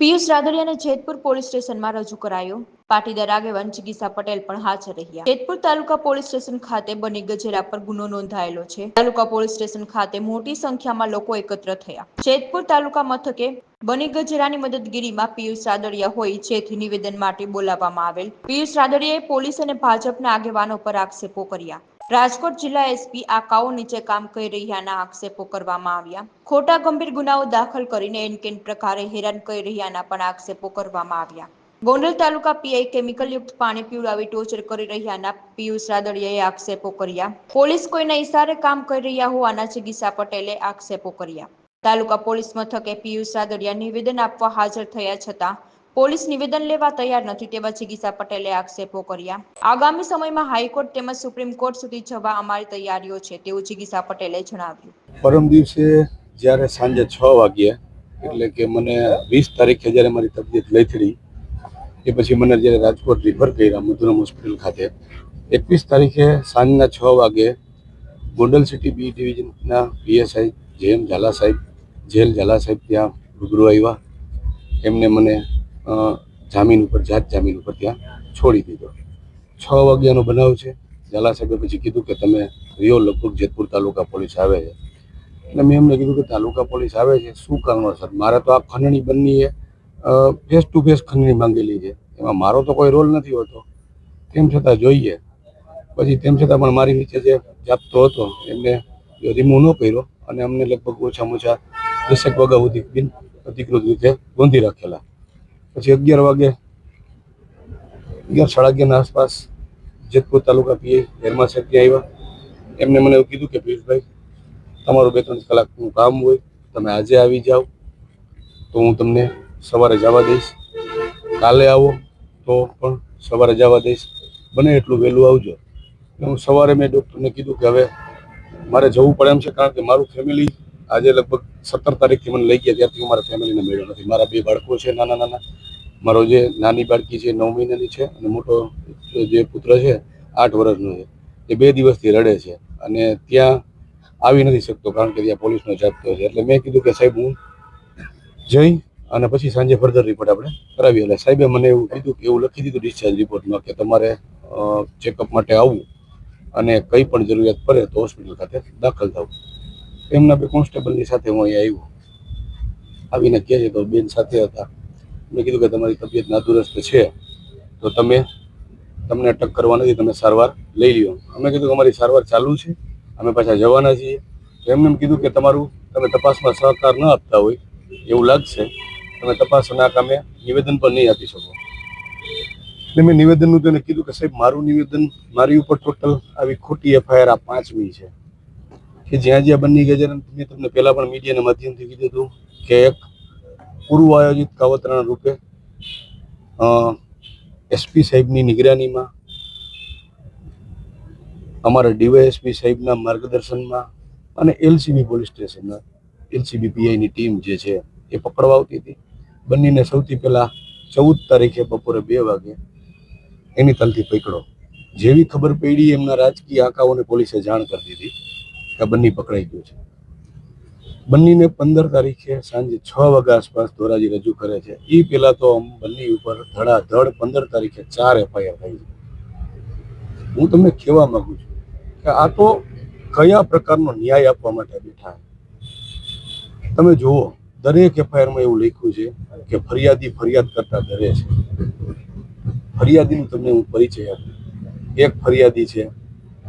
Piyush રાદડિયાને Jetpur police સ્ટેશનમાં રજૂ કરાયો. પાટીદાર આગેવાન ચિકિત્સા પટેલ પણ હાજર રહ્યા. જેતપુર તાલુકા પોલીસ સ્ટેશન ખાતે બની ગજેરા પર ગુનો નોંધાયેલો છે. તાલુકા પોલીસ સ્ટેશન ખાતે મોટી સંખ્યામાં લોકો એકત્ર થયા. જેતપુર તાલુકા મથકે બની ગજરાની મદદગીરીમાં પિયુષ રાદડિયા હોય જેથી નિવેદન માટે બોલાવવામાં આવેલ. પિયુષ રાદડિયાએ પોલીસ અને ભાજપના આગેવાનો પર આક્ષેપો કર્યા. રાજકોટ જિલ્લા એસપી આકાઓ નીચે કામ કરી રહ્યાના આક્ષેપો કરવામાં આવ્યા. ખોટા ગંભીર ગુનાઓ દાખલ કરીને એનકેન પ્રકારે હેરાન કરી રહ્યાના પણ આક્ષેપો કરવામાં આવ્યા. ગોંડલ તાલુકા પીઆઈ કેમિકલ યુક્ત પાણી પીવડાવી ટોર્ચર કરી રહ્યાના પિયુષ રાદડિયાએ આક્ષેપો કર્યા. પોલીસ કોઈના ઇશારે કામ કરી રહ્યા હોવાના ચિગીસા પટેલે આક્ષેપો કર્યા. તાલુકા પોલીસ મથકે પિયુષ રાદડિયા નિવેદન આપવા હાજર થયા છતાં પોલીસ નિવેદન લેવા તૈયાર નથી તેવા ચિગીસા પટેલે આક્ષેપો કર્યા. આગામી સમયમાં હાઈકોર્ટ તેમજ સુપ્રીમ કોર્ટ સુધી જવા અમારી તૈયારીઓ છે તેવું ચિગીસા પટેલે જણાવ્યું. પરમ દિવસે જ્યારે સાંજે છ વાગ્યે, એટલે કે મને વીસ તારીખે જ્યારે મારી તબિયત લથડી, એ પછી મને જ્યારે રાજકોટ રિફર કર્યા મધુરમ હોસ્પિટલ ખાતે, એકવીસ તારીખે સાંજના છ વાગે ગોંડલ સિટી બી ડિવિઝનના પીએસઆઈ જેએમ ઝાલા સાહેબ, જેલ ઝાલા સાહેબ ત્યાં રૂબરૂ આવ્યા. એમને મને જામીન ઉપર, જાત જામીન ઉપર ત્યાં છોડી દીધો. છ વાગ્યાનો બનાવ છે. ઝાલા સાહેબે પછી કીધું કે તમે રિયો લગભગ જેતપુર તાલુકા પોલીસ આવે છે. એટલે મેં એમને કીધું કે તાલુકા પોલીસ આવે છે, શું કારણોસર? મારે તો આ ખંડણી બંનીએ ફેસ ટુ ફેસ ખંડણી માંગેલી છે. એમાં મારો તો કોઈ રોલ નથી હોતો. તેમ છતાં જોઈએ. પછી તેમ છતાં પણ મારી નીચે જે જાપતો હતો, એમને રિમૂવ ન કર્યો અને અમને લગભગ ઓછામાં ઓછા દસેક વાગ્યા સુધી બિન અધિકૃત રીતે ગોંધી રાખેલા. પછી અગિયાર વાગે, અગિયાર સાડા અગિયારના આસપાસ જેતપુર તાલુકા પીએ હેરમા છે ત્યાં આવ્યા. એમને મને એવું કીધું કે, પિયુષભાઈ, તમારું બે ત્રણ કલાકનું કામ હોય, તમે આજે આવી જાઓ, તો હું તમને સવારે જવા દઈશ. કાલે આવો તો પણ સવારે જવા દઈશ. બને એટલું વહેલું આવજો. હું સવારે મેં ડૉક્ટરને કીધું કે, હવે મારે જવું પડે એમ છે, કારણ કે મારું ફેમિલી આજે લગભગ સત્તર તારીખથી મને લઈ ગયા, ત્યારથી હું મારા ફેમિલીને મળ્યો નથી. મારા બે બાળકો છે, નાના નાના. મારો જે નાની બાળકી છે નવ મહિનાની છે અને મોટો જે પુત્ર છે, આઠ વર્ષનો છે. એ બે દિવસથી રડે છે અને ત્યાં આવી નથી શકતો કારણ કે ત્યાં પોલીસનો જાપતો છે. એટલે મેં કીધું કે સાહેબ હું જઈ અને પછી સાંજે ફર્ધર રિપોર્ટ આપણે કરાવીએ. એટલે સાહેબે મને એવું કીધું કે એવું લખી દીધું ડિસ્ચાર્જ રિપોર્ટમાં કે તમારે ચેકઅપ માટે આવવું અને કંઈ પણ જરૂરિયાત પડે તો હોસ્પિટલ ખાતે દાખલ થવું. એમના બે કોન્સ્ટેબલની સાથે હું અહીંયા આવ્યો. આવીને કહે છે તો બેન સાથે હતા. મેં કીધું કે તમારી તબિયત નાદુરસ્ત છે, તો તમે, તમને અટક કરવા નથી તમે સારવાર લઈ લ્યો. અમે કીધું કે અમારી સારવાર ચાલુ છે, અમે પાછા જવાના છીએ. તો એમને એમ કીધું કે તમારું, તમે તપાસમાં સહકાર ન આપતા હોય, એવું લાગશે, તમે તપાસના કામે નિવેદન પણ નહીં આપી શકો. એટલે મેં નિવેદનનું તેને કીધું કે સાહેબ, મારું નિવેદન મારી ઉપર ટોટલ આવી ખોટી એફઆઈઆર આ પાંચમી છે. કે જ્યાં જ્યાં બની ગયા છે મેં તમને પહેલાં પણ મીડિયાના માધ્યમથી કીધું હતું કે એક પૂર્વ આયોજિત કાવતરાના રૂપે એસપી સાહેબની નિગરાનીમાં, અમારા ડીવાયએસપી સાહેબના માર્ગદર્શનમાં અને એલસીબી પોલીસ સ્ટેશનના, એલસીબી પીઆઈની ટીમ જે છે એ પકડવા આવતી હતી. બંનેને સૌથી પહેલાં ચૌદ તારીખે બપોરે બે વાગે એની તલથી પકડો. જેવી ખબર પડી એમના રાજકીય આંકાઓને પોલીસે જાણ કરી દીધી. આ બંને પકડાઈ ગયું છે. બંનેને પંદર તારીખે સાંજે છ વાગ્યા આસપાસ ધોરાજી રજૂ કરે છે. એ પહેલાં તો બંને ઉપર ધડાધડ પંદર તારીખે ચાર એફઆઈઆર થઈ છે. હું તમને કહેવા માંગુ છું કે આ તો કયા પ્રકારનો ન્યાય આપવા માટે બેઠા તમે જુઓ, દરેક એફઆઈઆરમાં એવું લખ્યું છે કે ફરિયાદી ફરિયાદ કરતા ડરે છે. ફરિયાદીનું તમને હું પરિચય આપું. એક ફરિયાદી છે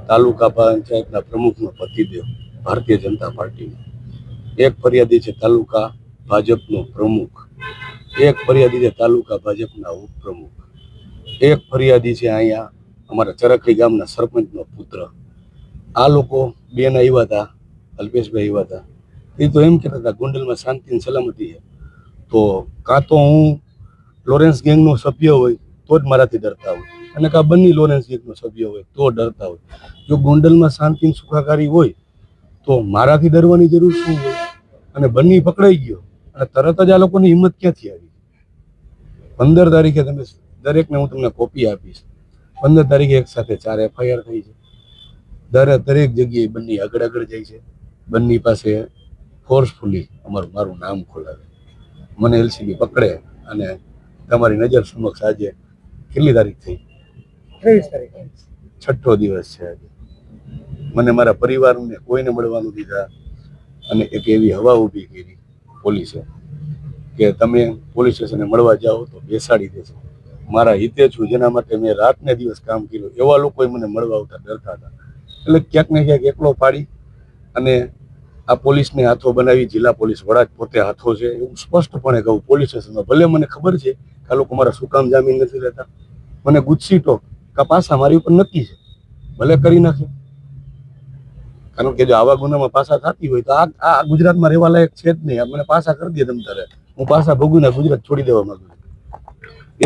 તાલુકા પંચાયતના પ્રમુખનો પતિદેવ ભારતીય જનતા પાર્ટીનો. એક ફરિયાદી છે તાલુકા ભાજપનો પ્રમુખ. એક ફરિયાદી છે તાલુકા ભાજપના ઉપપ્રમુખ. એક ફરિયાદી છે અહીંયા અમારા ચરખડી ગામના સરપંચનો પુત્ર. આ લોકો બેન આવ્યા હતા, અલ્પેશભાઈ આવ્યા હતા. એ તો એમ કહેતા હતા, ગોંડલમાં શાંતિ અને સલામતી છે. તો કાં તો હું લોરેન્સ ગેંગનો સભ્ય હોય, તો જ મારાથી ડરતા હોય. અને કાં બંને લોરેન્સ એકનો સભ્ય હોય, તો ડરતા હોય. જો ગોંડલમાં શાંતિ સુખાકારી હોય, તો મારાથી ડરવાની જરૂર શું હોય? અને બંને પકડાઈ ગયો, અને તરત જ આ લોકોની હિંમત ક્યાંથી આવી? પંદર તારીખે તમે દરેકને હું તમને કોપી આપીશ. પંદર તારીખે એક સાથે ચાર એફઆઈઆર થઈ છે. દરે દરેક જગ્યાએ બંને આગળ આગળ જાય છે. બંને પાસે ફોર્સફુલી અમારું મારું નામ ખોલાવે. મને એલસીબી પકડે અને તમારી નજર સમક્ષ આજે કેટલી તારીખ થઈ? છઠ્ઠો દિવસ છે મને મારા પરિવારને કોઈને મળવાનું દીધા અને એક એવી હવા ઊભી કરી પોલીસે કે તમે પોલીસ સ્ટેશને મળવા જાઓ તો બેસાડી દેશે મારા હિતે છું, જેના માટે મેં રાતને દિવસ કામ કર્યું. એવા લોકોએ મને મળવા આવતા ડરતા હતા. એટલે ક્યાંક ને ક્યાંક એકલો પાડી અને આ પોલીસને હાથો બનાવી જિલ્લા પોલીસ વડા જ પોતે હાથો છે. એવું સ્પષ્ટપણે કહું, પોલીસ સ્ટેશનમાં ભલે મને ખબર છે કે આ લોકો મારા શું કામ જામીન નથી લેતા. મને ગુસ્સીટો કા પાસા મારી ઉપર નક્કી છે. ભલે કરી નાખે. કારણ કે જો આવા ગુનામાં પાસા થતી હોય તો આ આ ગુજરાતમાં રહેવા લાયક છે જ નહીં. મને પાસા કરી દે તમ તારે. હું પાસા ના ગુજરાત છોડી દેવા માંગુ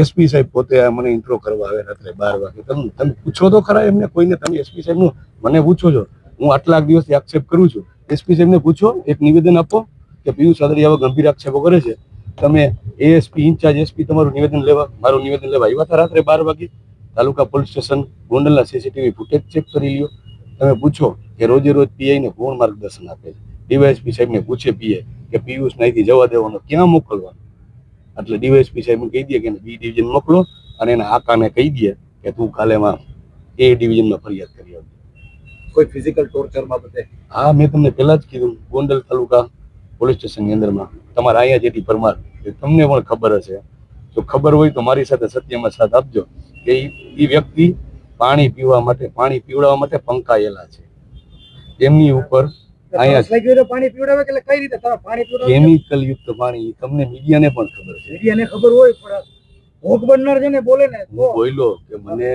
એસપી સાહેબ પોતે મને ઇન્ટ્રો કરવા આવે રાત્રે બાર વાગે. તમે તમે પૂછો તો ખરા એમને કોઈને. તમે એસપી સાહેબનું મને પૂછો છો. હું આટલા દિવસથી આક્ષેપ કરું છું. એસપી સાહેબને પૂછો, એક નિવેદન આપો કે પિયુષ આદરી આવા ગંભીર આક્ષેપો કરે છે. તમે એએસપી ઇન્ચાર્જ એસપી તમારું નિવેદન લેવા મારું નિવેદન લેવા આવ્યા હતા રાત્રે બાર વાગે? તાલુકા પોલીસ સ્ટેશન ગોંડલના સીસીટીવી ફૂટેજ ચેક કરી લ્યો. તમે પૂછો કે રોજે રોજ પીઆઈને કોણ માર્ગદર્શન આપે છે? ડીવાયએસપી સાહેબને પૂછે પીએ કે પિયુષ અહીંથી જવા દેવાનો ક્યાં મોકલવાનો? એટલે ડીવાયએસપી સાહેબને કહી દે કે એને બી ડિવિઝન મોકલો અને એના આકાને કહી દે કે તું કાલેમાં એ ડિવિઝનમાં ફરિયાદ કરી આવજો. કોઈ ફિઝિકલ ટોર્ચર બાબતે? હા મેં તમને પહેલા જ કીધું ગોંડલ તાલુકા પોલીસ સ્ટેશનની અંદરમાં તમારા અહીંયા જેથી પરમાર તમને પણ ખબર હશે. જો ખબર હોય તો મારી સાથે સત્યમાં સાથ આપજો. કે એ વ્યક્તિ પાણી પીવા માટે પાણી પીવડાવવા માટે પંકાયેલા છે. એમની ઉપર હોય પાણી પીવડાવે કે કઈ રીતે? પાણી પીવડાવો પાણી તમને મીડિયાને પણ ખબર છે. મીડિયાને ખબર હોય પણ ભોગ બનનાર છે ને બોલે ને હું બોલ્યો કે મને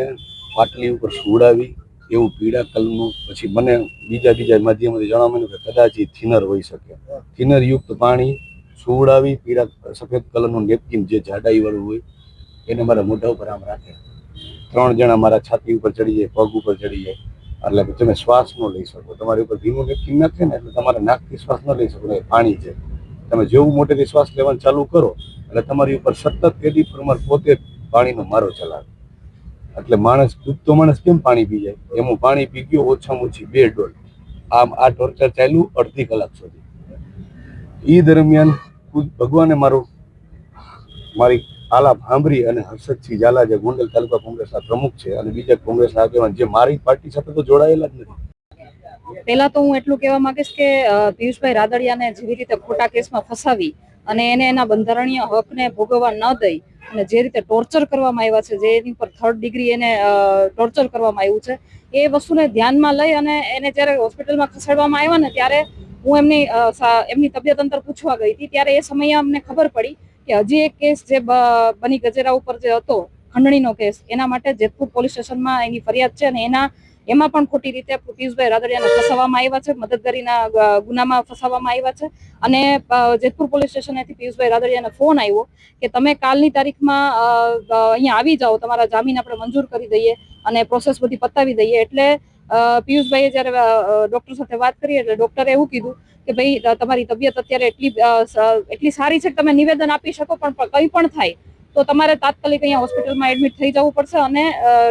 પાટલી ઉપર સુવડાવી એવું પીળા કલરનું પછી મને બીજા બીજા માધ્યમથી જાણવા મળ્યું કે કદાચ એ થિનર હોઈ શકે. થિનર યુક્ત પાણી સુવડાવી પીળા સફેદ કલરનું નેપકિન જે જાડાઈ વાળું હોય એને મારા મોઢા ઉપર આમ રાખે. ત્રણ જણા મારા છાતી ઉપર ચડી જાય, પગ ઉપર ચડી જાય. એટલે કે તમે શ્વાસ ન લઈ શકો. તમારી ઉપર ભીનું વ્યક્તિ નથી ને એટલે તમારે નાકથી શ્વાસ ન લઈ શકો, એ પાણી છે. તમે જેવું મોટેથી શ્વાસ લેવાનું ચાલુ કરો, એટલે તમારી ઉપર સતત પેઢી પ્રમાણ પોતે પાણીનો મારો ચલાવે. એટલે માણસ ડૂબતો માણસ કેમ પાણી પી જાય? એમ પાણી પી ગયો ઓછામાં ઓછી બે ડોલ. આમ આ ટોર્ચર ચાલ્યું અડધી કલાક સુધી. એ દરમિયાન ભગવાને મારું, મારી આલાપ સાંભળી અને હર્ષદસિંહ ઝાલા જે ગોંડલ તાલુકા કોંગ્રેસના પ્રમુખ છે અને બીજા કોંગ્રેસના આગેવાન જે મારી પાર્ટી સાથે તો જોડાયેલા જ નથી. પહેલા તો હું એટલું કહેવા માંગીશ કે પિયુષભાઈ રાદડિયાને જેવી રીતે ખોટા કેસમાં ફસાવી અને એને એના બંધારણીય હકને ભોગવવા ન દઈ અને જે રીતે ટોર્ચર કરવામાં આવ્યા છે, જે એની પર થર્ડ ડિગ્રી એને ટોર્ચર કરવામાં આવ્યું છે, એ વસ્તુને ધ્યાનમાં લઈ અને એને જ્યારે હોસ્પિટલમાં ખસેડવામાં આવ્યા ને ત્યારે હું એમની એમની તબિયત અંતર પૂછવા ગઈ હતી, ત્યારે એ સમયે અમને ખબર પડી કે હજી એક કેસ જે બની ગજેરા ઉપર જે હતો, ખંડણીનો કેસ, એના માટે જેતપુર પોલીસ સ્ટેશનમાં એની ફરિયાદ છે અને એના, એમાં પણ ખોટી રીતે પિયુષભાઈ રાદડિયાને ફસાવવામાં આવ્યા છે, મદદગારીના ગુનામાં ફસાવવામાં આવ્યા છે. અને જેતપુર પોલીસ સ્ટેશનેથી પિયુષભાઈ રાદડિયાને ફોન આવ્યો કે તમે કાલની તારીખમાં અહીંયા આવી જાઓ, તમારા જામીન આપણે મંજૂર કરી દઈએ અને પ્રોસેસ બધી પતાવી દઈએ. એટલે પિયુષભાઈએ જ્યારે ડૉક્ટર સાથે વાત કરી, એટલે ડૉક્ટરે એવું કીધું કે ભાઈ તમારી તબિયત અત્યારે એટલી એટલી સારી છે કે તમે નિવેદન આપી શકો, પણ કંઈ પણ થાય, તો તમારે તાત્કાલિક અહીંયા હોસ્પિટલમાં એડમિટ થઈ જવું પડશે અને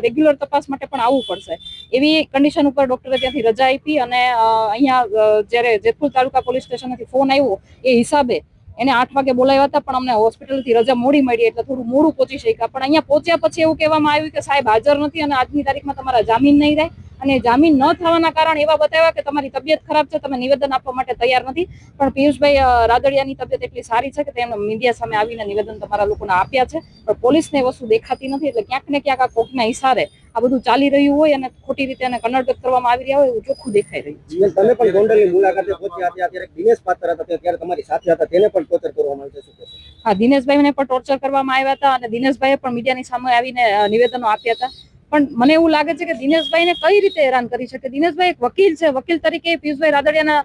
રેગ્યુલર તપાસ માટે પણ આવવું પડશે. એવી કન્ડિશન ઉપર ડોક્ટરે ત્યાંથી રજા આપી અને અહીંયા જ્યારે જેતપુર તાલુકા પોલીસ સ્ટેશનથી ફોન આવ્યો, એ હિસાબે એને આઠ વાગે બોલાવ્યા હતા, પણ અમને હોસ્પિટલથી રજા મોડી મળી એટલે થોડું મોડું પહોંચી શક્યા. પણ અહીંયા પહોંચ્યા પછી એવું કહેવામાં આવ્યું કે સાહેબ હાજર નથી અને આજની તારીખમાં તમારા જામીન નહીં રહે અને જામીન ન થવાના કારણ એવા બતાવ્યા કે તમારી તબિયત ખરાબ છે તમે નિવેદન આપવા માટે તૈયાર નથી. પણ પિયુષભાઈ રાદડિયાની તબિયત એટલી સારી છે કે તેમણે મીડિયા સામે આવીને નિવેદન તમારા લોકોને આપ્યા છે પણ પોલીસને વસ્તુ દેખાતી નથી. એટલે ક્યાંક ને ક્યાંક આ કોકના હિસારે આ બધું ચાલી રહ્યું હોય અને ખોટી રીતે એને કન્નડગત કરવામાં આવી રહ્યા હોય એવું ચોખ્ખું દેખાઈ રહ્યું છે. તમે પણ ગોંડલની મુલાકાતે પહોંચ્યા હતા ત્યારે દિનેશ પાત્ર હતા ત્યારે તમારી સાથે હતા તેને પણ ટોર્ચર કરવામાં આવ્યું છે શું હા દિનેશભાઈને પણ ટોર્ચર કરવામાં આવ્યા હતા અને દિનેશભાઈએ પણ મીડિયાની સામે આવીને નિવેદનો આપ્યા હતા. પણ મને એવું લાગે છે કે દિનેશભાઈને કઈ રીતે હેરાન કરી શકે? દિનેશભાઈ એક વકીલ છે. વકીલ તરીકે પિયુષભાઈ રાદડિયાના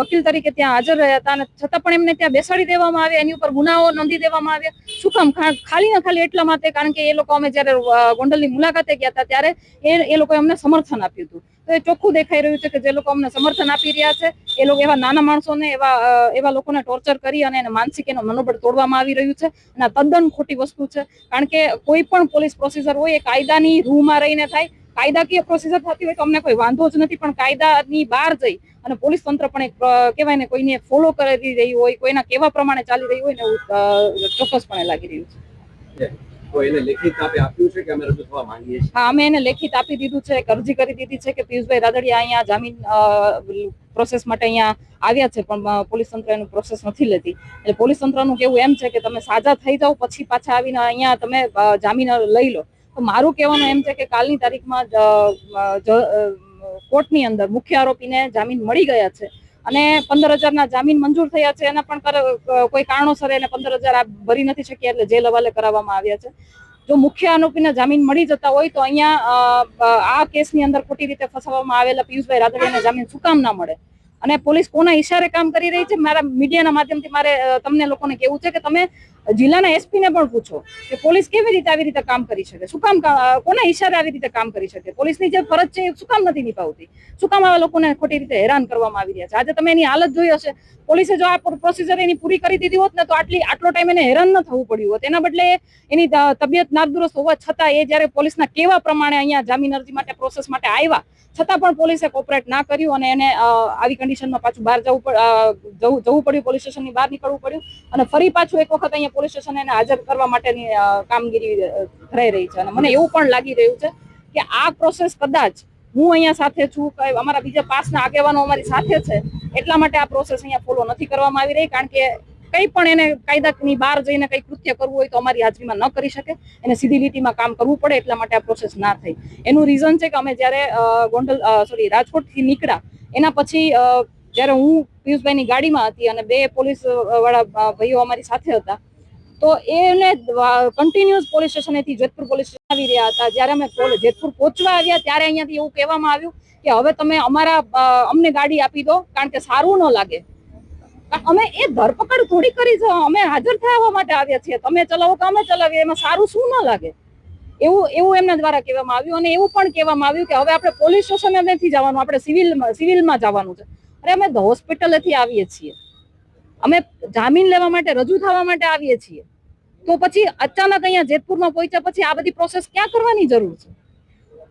વકીલ તરીકે ત્યાં હાજર રહ્યા હતા અને છતાં પણ એમને ત્યાં બેસાડી દેવામાં આવ્યા. એની ઉપર ગુનાઓ નોંધી દેવામાં આવ્યા. શું કામ? ખાલી ને ખાલી એટલા માટે? કારણ કે એ લોકો અમે જ્યારે ગોંડલની મુલાકાતે ગયા હતા ત્યારે એ એ લોકોએ અમને સમર્થન આપ્યું હતું. ચોખ્ખું દેખાઈ રહ્યું છે કે જે લોકો અમને સમર્થન આપી રહ્યા છે, એ લોકો એવા નાના માણસોને, એવા એવા લોકોને ટોર્ચર કરી અને એને માનસિક એનો મનોબળ તોડવામાં આવી રહ્યું છે. અને આ તદ્દન ખોટી વસ્તુ છે, કારણ કે કોઈ પણ પોલીસ પ્રોસીજર હોય, એ કાયદાની રૂમાં રહીને થાય. કાયદાકીય પ્રોસીજર થતી હોય તો અમને કોઈ વાંધો જ નથી, પણ કાયદાની બહાર જઈ અને પોલીસ તંત્ર પણ એક કહેવાય ને કોઈને ફોલો કરી રહી હોય, કોઈના કેવા પ્રમાણે ચાલી રહ્યું હોય ને એવું ચોક્કસપણે લાગી રહ્યું છે. અરજી કરી દીધી છે કે પિયુષભાઈ રાદડિયા અહીંયા જામીન પ્રોસેસ માટે અહીંયા આવ્યા છે, પણ પોલીસ તંત્ર એનું પ્રોસેસ નથી લેતી. એટલે પોલીસ તંત્રનું કેવું એમ છે કે તમે સાજા થઈ જાઓ, પછી પાછા આવીને અહીંયા તમે જામીન લઈ લો. તો મારું કહેવાનું એમ છે કે કાલની તારીખમાં કોર્ટની અંદર મુખ્ય આરોપીને જામીન મળી ગયા છે. અને પંદર હજારના જામીન મંજૂર થયા છે. એના પણ કોઈ કારણોસર એને પંદર હજાર ભરી નથી શક્યા એટલે જેલ હવાલે કરાવવામાં આવ્યા છે. જો મુખ્ય આરોપીને જામીન મળી જતા હોય તો અહીંયા આ કેસની અંદર ખોટી રીતે ફસાવવામાં આવેલા પિયુષભાઈ રાદડિયાને જામીન શું કામ ના મળે. અને પોલીસ કોના ઈશારે કામ કરી રહી છે? મારા મીડિયાના માધ્યમથી મારે તમને લોકોને કેવું છે કે તમે જિલ્લાના એસપી ને પણ પૂછો કે પોલીસ કેવી રીતે આવી રીતે કામ કરી શકે? શું કામ કોના ઈશારે આવી રીતે કામ કરી શકે? પોલીસની જે ફરજ છે એ શું કામ નથી નિભાવતી? શું કામ આવા લોકોને ખોટી રીતે હેરાન કરવામાં આવી રહ્યા છે? આજે તમે એની હાલત જોઈ હશે. પોલીસે જો આ પ્રોસીજર એની પૂરી કરી દીધી હોત ને તો આટલી, આટલો ટાઈમ એને હેરાન ન થવું પડ્યું હોત. એના બદલે એની તબિયત નાદુરસ્ત હોવા છતાં એ જ્યારે પોલીસના કેવા પ્રમાણે અહીંયા જામીન અરજી માટે પ્રોસેસ માટે આવ્યા, છતાં પણ પોલીસે કોપરેટ ના કર્યું અને એને આવી કન્ડિશનમાં પાછું બહાર જવું જવું પડ્યું પોલીસ સ્ટેશનની બહાર નીકળવું પડ્યું અને ફરી પાછું એક વખત અહીંયા પોલીસ સ્ટેશન એને હાજર કરવા માટેની કામગીરી થઈ રહી છે. અને મને એવું પણ લાગી રહ્યું છે કે આ પ્રોસેસ કદાચ હું અહીંયા સાથે છું કે અમારા બીજા પાસના આગેવાનો અમારી સાથે છે, એટલા માટે આ પ્રોસેસ અહીંયા ફોલો નથી કરવામાં આવી રહી. કારણ કે કંઈ પણ એને કાયદાની બહાર જઈને કંઈ કૃત્ય કરવું હોય તો અમારી હાજરીમાં ન કરી શકે. એને સીધી લીટીમાં કામ કરવું પડે એટલા માટે આ પ્રોસેસ ના થઈ. એનું રીઝન છે કે અમે જ્યારે ગોંડલ સોરી રાજકોટથી નીકળ્યા, એના પછી જ્યારે હું પિયુષભાઈની ગાડીમાં હતી અને બે પોલીસવાળા ભાઈઓ અમારી સાથે હતા તો એને કન્ટિન્યુઅસ પોલીસ સ્ટેશનેથી જેતપુર પોલીસ સ્ટેશન આવી રહ્યા હતા. જ્યારે અમે જેતપુર પહોંચવા આવ્યા, ત્યારે અહીંયાથી એવું કહેવામાં આવ્યું કે હવે તમે અમારા અમને ગાડી આપી દો, કારણ કે સારું ન લાગે. અમે એ ધરપકડ થોડી કરી છે. અમે હાજર થવા માટે આવ્યા છીએ. તમે ચલાવો કે અમે ચલાવીએ, એમાં સારું શું ન લાગે? એવું એવું એમના દ્વારા કહેવામાં આવ્યું અને એવું પણ કહેવામાં આવ્યું કે હવે આપણે પોલીસ સ્ટેશને નથી જવાનું, આપણે સિવિલમાં સિવિલમાં જવાનું છે. અરે અમે હોસ્પિટલેથી આવીએ છીએ. અમે જામીન લેવા માટે, રજૂ થવા માટે આવીએ છીએ. તો પછી અચાનક અહીંયા જેતપુરમાં પહોંચ્યા પછી આ બધી પ્રોસેસ ક્યાં કરવાની જરૂર છે?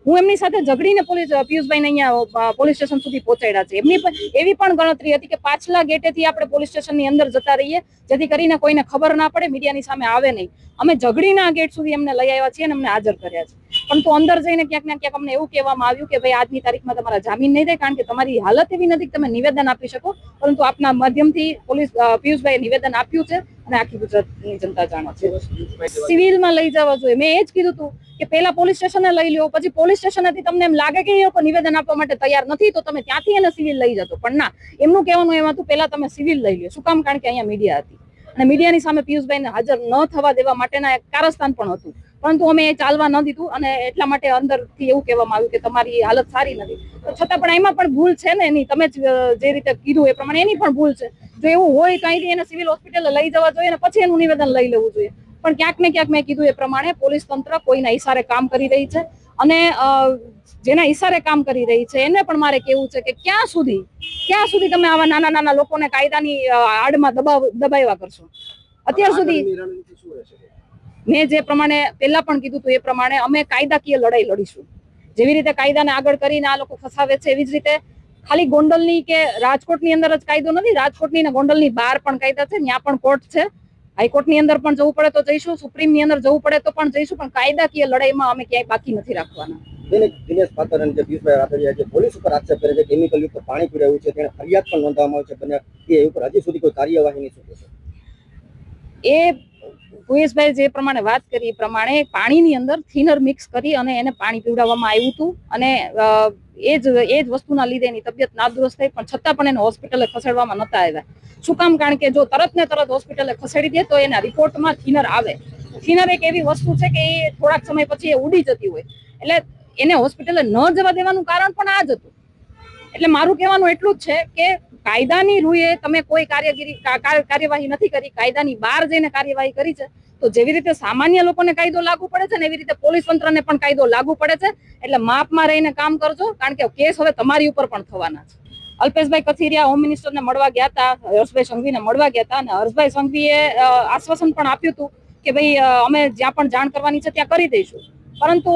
હું એમની સાથે ઝઘડીને પોલીસ પિયુષભાઈને અહીંયા પોલીસ સ્ટેશન સુધી પહોંચાડ્યા છે. એમની એવી પણ ગણતરી હતી કે પાછલા ગેટેથી આપણે પોલીસ સ્ટેશનની અંદર જતા રહીએ, જેથી કરીને કોઈને ખબર ના પડે, મીડિયાની સામે આવે નહીં. અમે ઝઘડીના ગેટ સુધી એમને લઈ આવ્યા છીએ અને અમને હાજર કર્યા છે. પરંતુ અંદર જઈને ક્યાંક ક્યાંક અમને એવું કહેવામાં આવ્યું કે ભાઈ, આજની તારીખમાં તમારા જામીન નહીં દે, કારણ કે તમારી હાલત એવી નથી કે તમે નિવેદન આપી શકો. પરંતુ આપના માધ્યમથી પોલીસ પિયુષભાઈએ નિવેદન આપ્યું છે અને આખી ગુજરાતની જનતા જાણે છે. સિવિલમાં લઈ જવા જોઈએ. મેં એ જ કીધું હતું કે પહેલા પોલીસ સ્ટેશને લઈ લ્યો, પછી પોલીસ સ્ટેશનથી તમને એમ લાગે કે એ લોકો નિવેદન આપવા માટે તૈયાર નથી, તો તમે ત્યાંથી એને સિવિલ લઈ જતો પણ ના, એમનું કહેવાનું એમ હતું, પહેલા તમે સિવિલ લઈ લ્યો. શું કામ? કારણ કે અહીંયા મીડિયા હતી. અને મીડિયાની સામે પિયુષભાઈને હાજર ન થવા દેવા માટેના એક કારસ્તાન પણ હતું. પરંતુ અમે એ ચાલવા ન દીધું અને એટલા માટે અંદરથી એવું કહેવામાં આવ્યું કે તમારી હાલત સારી નથી. તો છતાં પણ એમાં પણ ભૂલ છે ને એની? તમે જે રીતે કીધું એ પ્રમાણે એની પણ ભૂલ છે. જો એવું હોય અહીંથી એને સિવિલ હોસ્પિટલ લઈ જવા જોઈએ અને પછી એનું નિવેદન લઈ લેવું જોઈએ. પણ ક્યાંક ને ક્યાંક મેં કીધું એ પ્રમાણે પોલીસ તંત્ર કોઈના ઈશારે કામ કરી રહી છે અને જેના ઈશારે કામ કરી રહી છે એને પણ મારે કેવું છે કે ક્યાં સુધી ક્યાં સુધી તમે આવા નાના નાના લોકોને કાયદાની આડમાં દબાવ દબાવ્યા કરશો? અત્યાર સુધી મેં જે પ્રમાણે પહેલા પણ કીધું હતું એ પ્રમાણે અમે કાયદાકીય લડાઈ લડીશું. જેવી રીતે કાયદાને આગળ કરીને આ લોકો ફસાવે છે એવી જ રીતે ખાલી ગોંડલની કે રાજકોટની અંદર જ કાયદો નથી રાજકોટની ને ગોંડલની બહાર પણ કાયદા છે ત્યાં પણ કોર્ટ છે. હાઈકોર્ટની અંદર પણ જવું પડે તો જઈશું સુપ્રીમની અંદર જવું પડે તો પણ જઈશું પણ કાયદાકીય લડાઈમાં અમે ક્યાંય બાકી નથી રાખવાના. દિનેશ પાત્ર અને જે પિયુષભાઈ રાદડિયા જે પોલીસ ઉપર આક્ષેપ કરે છે કેમિકલ યુક્ત પાણી પીવડાવ્યું છે તેને ફરિયાદ પણ નોંધવામાં આવી છે બંને એ ઉપર હજી સુધી કોઈ કાર્યવાહી નહીં શું એ ભુયેશભાઈ જે પ્રમાણે વાત કરી એ પ્રમાણે પાણીની અંદર થિનર મિક્સ કરી અને એને પાણી પીવડાવવામાં આવ્યું હતું. અને એ જ એ જ વસ્તુના લીધે એની તબિયત નાદુરસ્ત થઈ, પણ છતાં પણ એને હોસ્પિટલે ખસેડવામાં નતા આવ્યા. શું કામ? કારણ કે જો તરત ને તરત હોસ્પિટલે ખસેડી દે તો એના રિપોર્ટમાં થિનર આવે. થિનર એક એવી વસ્તુ છે કે એ થોડાક સમય પછી એ ઉડી જતી હોય. એટલે એને હોસ્પિટલે ન જવા દેવાનું કારણ પણ આ જ હતું. એટલે મારું કહેવાનું એટલું જ છે કે કાયદાની રૂએ તમે કોઈ કાર્યગીરી કાર્યવાહી નથી કરી, કાયદાની બહાર જઈને કાર્યવાહી કરી છે, તો જેવી રીતે સામાન્ય લોકોને કાયદો લાગુ પડે છે ને એવી રીતે પોલીસ તંત્રને પણ કાયદો લાગુ પડે છે, એટલે માપમાં રહીને કામ કરજો, કારણ કે કેસ હવે તમારી ઉપર પણ થવાના છે. અલ્પેશભાઈ કથિરિયા હોમ મિનિસ્ટરને મળવા ગયા હતા, હર્ષભાઈ સંઘવીને મળવા ગયા હતા, અને હર્ષભાઈ સંઘવીએ આશ્વાસન પણ આપ્યું હતું કે ભાઈ અમે જ્યાં પણ જાણ કરવાની છે ત્યાં કરી દઈશું. પરંતુ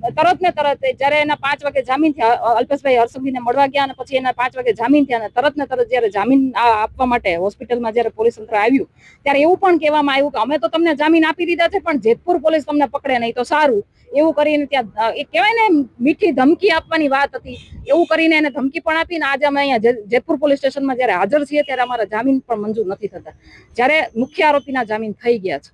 તરત ને તરત જયારે એના પાંચ વાગે જામીન થયા અલ્પેશભાઈ હર્ષદીને મળવા ગયા અને પછી એના પાંચ વાગે જામીન થયા અને તરત ને તરત જ્યારે જામીન આપવા માટે હોસ્પિટલમાં જયારે પોલીસ તંત્ર આવ્યું, ત્યારે એવું પણ કહેવામાં આવ્યું કે અમે તો તમને જામીન આપી દીધા છે, પણ જેતપુર પોલીસ તમને પકડે નહીં તો સારું. એવું કરીને ત્યાં એ કહેવાય ને મીઠી ધમકી આપવાની વાત હતી. એવું કરીને એને ધમકી પણ આપી ને આજે અમે અહીંયા જેતપુર પોલીસ સ્ટેશનમાં જ્યારે હાજર છીએ ત્યારે અમારા જામીન પણ મંજૂર નથી થતા. જ્યારે મુખ્ય આરોપીના જામીન થઈ ગયા છે.